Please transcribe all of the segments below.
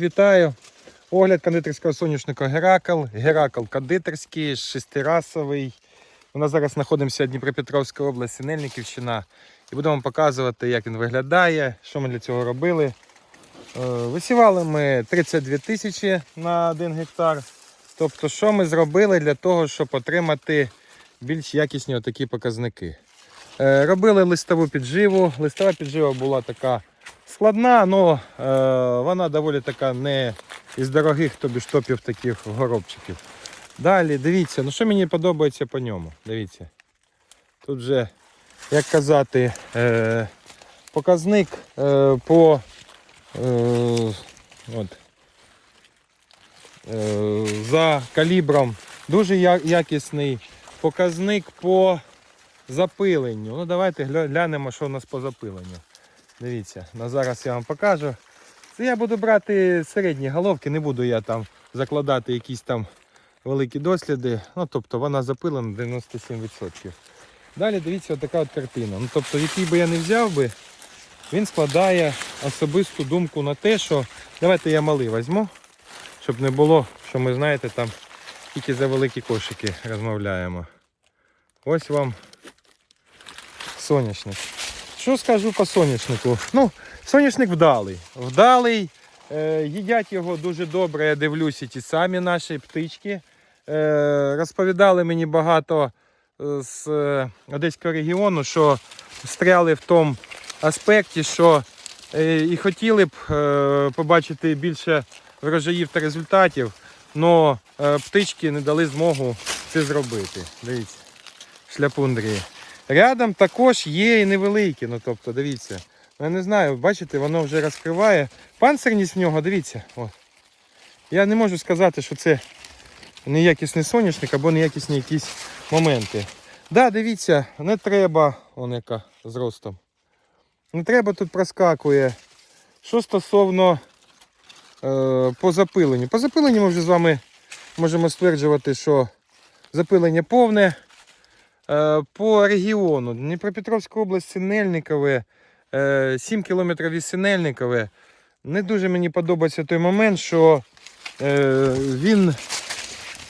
Вітаю! Огляд кондитерського соняшника Геракл. Геракл кондитерський, шестирасовий. У нас зараз знаходимося в Дніпропетровська область, Синельниківщина. І будемо показувати, як він виглядає, що ми для цього робили. Е, Висівали ми 32 тисячі на 1 гектар. Тобто, що ми зробили для того, щоб отримати більш якісні такі показники. Е, Робили листову підживу. Листова піджива була така складна, але вона доволі така не із дорогих тобі ж топів таких горобчиків. Далі, дивіться, ну що мені подобається по ньому. Дивіться. Тут вже, як казати, е, показник е, по е, от, е, за калібром дуже якісний показник по запиленню. Ну, давайте глянемо, що у нас по запиленню. Дивіться, на зараз я вам покажу. Це я буду брати середні головки, не буду я там закладати якісь там великі досліди. Ну, тобто вона запилена 97%. Далі дивіться, отака от картина. Ну, тобто, який би я не взяв би, він складає особисту думку на те, що давайте я малий візьму, щоб не було, що ми знаєте, там тільки за великі кошики розмовляємо. Ось вам соняшник. Що скажу по соняшнику? Ну, соняшник вдалий. Вдалий. Е, їдять його дуже добре, я дивлюся, ті самі наші птички. Е, розповідали мені багато е, з е, Одеського регіону, що встряли в тому аспекті, що е, і хотіли б е, побачити більше врожаїв та результатів, але птички не дали змогу це зробити. Дивіться, шляпундрії. Рядом також є і невеликі, ну тобто, дивіться. Ну, Я не знаю, бачите, воно вже розкриває. Панцирність в нього, дивіться. От. Я не можу сказати, що це неякісний соняшник або неякісні якісь моменти. Да, дивіться, не треба, он яка ростом. Не треба тут проскакує. Що стосовно е, по запиленню. По запиленню ми вже з вами можемо стверджувати, що запилення повне. Е, По регіону Дніпропетровська область, Синельникове, е, 7 кілометрів від Синельникове. Не дуже мені подобається той момент, що е, він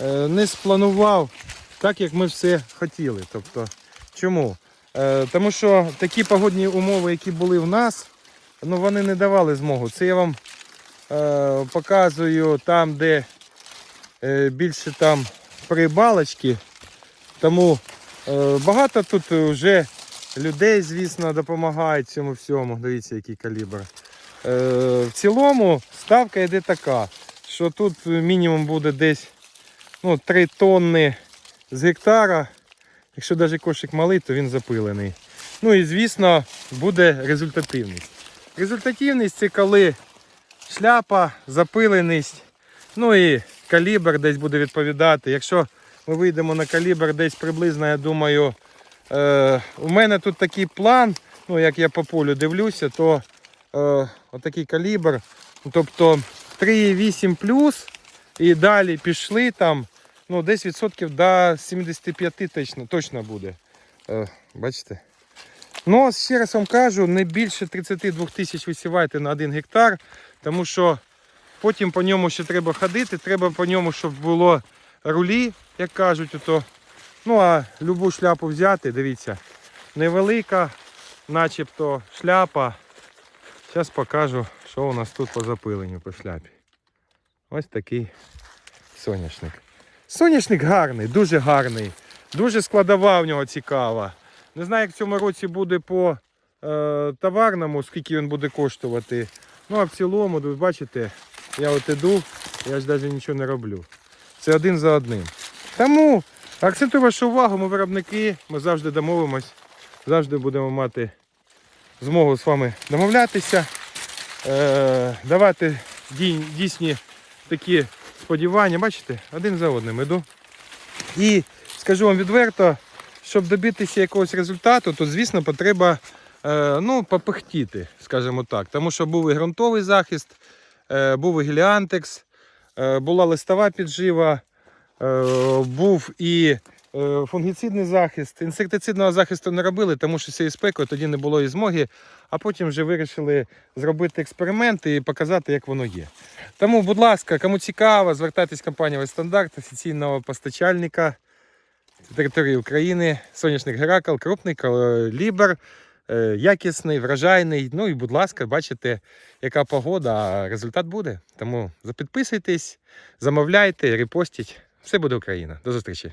е, не спланував так, як ми все хотіли. Тобто, чому? Е, Тому що такі погодні умови, які були в нас, ну, вони не давали змогу. Це я вам е, показую там, де е, більше там прибалочки. Тому Е, Багато тут вже людей, звісно, допомагають цьому всьому. Дивіться, який калібр. Е, В цілому ставка йде така, що тут мінімум буде десь ну, 3 тонни з гектара. Якщо навіть кошик малий, то він запилений. Ну і звісно буде результативність. Результативність це коли шляпа, запиленість, ну і калібр десь буде відповідати. Якщо ми вийдемо на калібр десь приблизно, я думаю. Е, у мене тут такий план, ну як я по полю дивлюся, то е, отакий калібр. Тобто 3,8 плюс і далі пішли там, ну десь відсотків до 75 точно, точно буде. Е, бачите? Ну, ще раз вам кажу, не більше 32 тисяч висівайте на 1 гектар, тому що потім по ньому ще треба ходити, треба по ньому, щоб було рулі, як кажуть, ото. Ну а любу шляпу взяти, дивіться, невелика, начебто шляпа. Зараз покажу, що у нас тут по запиленню по шляпі. Ось такий соняшник. Соняшник гарний, дуже гарний. Дуже складова в нього цікава. Не знаю, як в цьому році буде по е, товарному, скільки він буде коштувати. Ну а в цілому, бачите, я от іду, я ж навіть нічого не роблю. Це один за одним. Тому акцентую вашу увагу, ми виробники, ми завжди домовимось, завжди будемо мати змогу з вами домовлятися, е, давати дійсні такі сподівання. Бачите, один за одним іду. І скажу вам відверто, щоб добитися якогось результату, то звісно потреба е, ну, попихтіти, скажімо так. Тому що був і ґрунтовий захист, е, був і геліантекс, була листова піджива, е, був і е, фунгіцидний захист. Інсектицидного захисту не робили, тому що цією спекою тоді не було і змоги, а потім вже вирішили зробити експеримент і показати, як воно є. Тому, будь ласка, кому цікаво, звертайтесь в компанію «Вестандарт», офіційного постачальника території України, соняшник Геракл, крупний калібр, е, якісний, вражайний. Ну і, будь ласка, бачите, яка погода, а результат буде. Тому підписуйтесь, замовляйте, репостіть. Все буде Україна. До зустрічі.